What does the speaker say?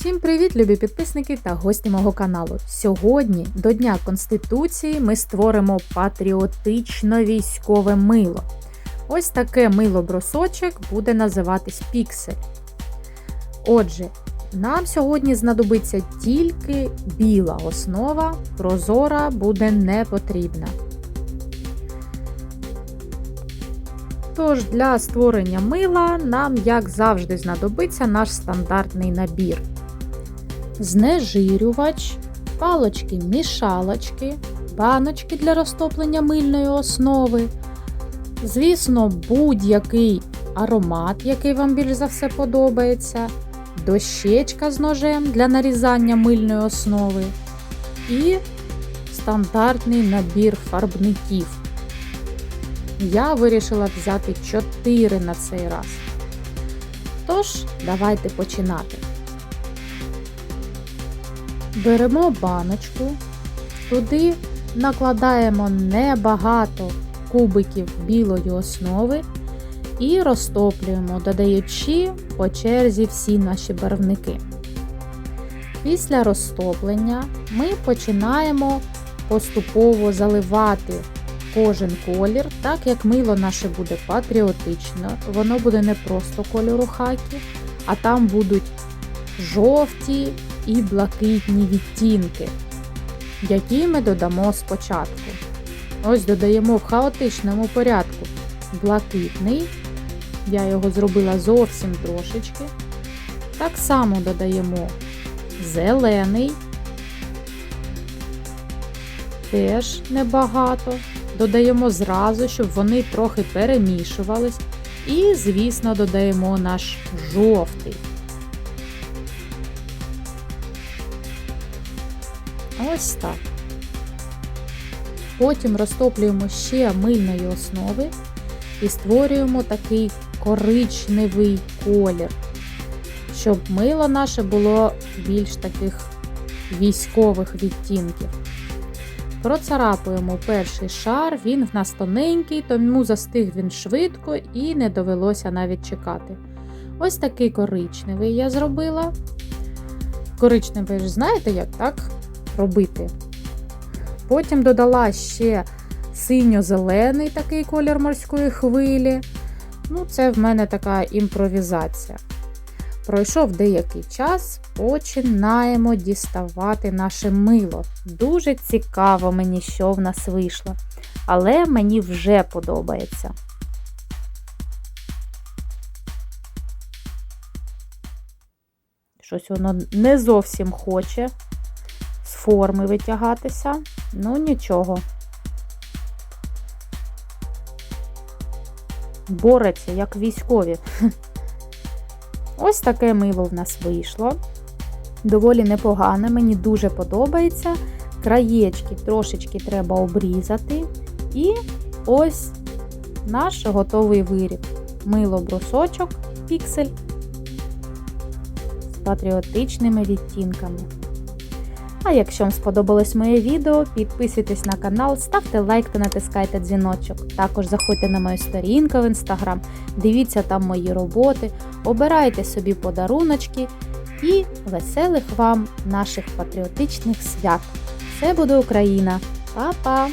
Всім привіт, любі підписники та гості мого каналу. Сьогодні, до Дня Конституції, ми створимо патріотично військове мило. Ось таке мило-брусочок буде називатись піксель. Отже, нам сьогодні знадобиться тільки біла основа, прозора буде не потрібна. Тож для створення мила нам, як завжди, знадобиться наш стандартний набір. Знежирювач, палочки-мішалочки, баночки для розтоплення мильної основи. Звісно, будь-який аромат, який вам більш за все подобається, дощечка з ножем для нарізання мильної основи і стандартний набір фарбників. Я вирішила взяти 4 на цей раз. Тож, давайте починати. Беремо баночку, туди накладаємо небагато кубиків білої основи і розтоплюємо, додаючи по черзі всі наші барвники. Після розтоплення ми починаємо поступово заливати кожен колір, так як мило наше буде патріотично, воно буде не просто кольору хакі, а там будуть жовті і блакитні відтінки, які ми додамо спочатку. Ось додаємо в хаотичному порядку блакитний, я його зробила зовсім трошечки. Так само додаємо зелений, теж небагато. Додаємо зразу, щоб вони трохи перемішувались. І, звісно, додаємо наш жовтий. Ось так. Потім розтоплюємо ще мильної основи і створюємо такий коричневий колір, щоб мило наше було більш таких військових відтінків. Процарапуємо перший шар, він в нас тоненький, тому застиг він швидко і не довелося навіть чекати. Ось такий коричневий я зробила. Коричневий знаєте, як так робити? Потім додала ще синьо-зелений такий колір морської хвилі. Ну, це в мене така імпровізація. Пройшов деякий час, починаємо діставати наше мило. Дуже цікаво мені, що в нас вийшло. Але мені вже подобається. Щось воно не зовсім хоче форми витягатися. Ну, нічого. Бореться, як військові. Ось таке мило в нас вийшло. Доволі непогане, мені дуже подобається. Краєчки трошечки треба обрізати. І ось наш готовий виріб. Мило-брусочок, піксель з патріотичними відтінками. А якщо вам сподобалось моє відео, підписуйтесь на канал, ставте лайк та натискайте дзвіночок. Також заходьте на мою сторінку в інстаграм, дивіться там мої роботи, обирайте собі подаруночки і веселих вам наших патріотичних свят. Все буде Україна! Па-па!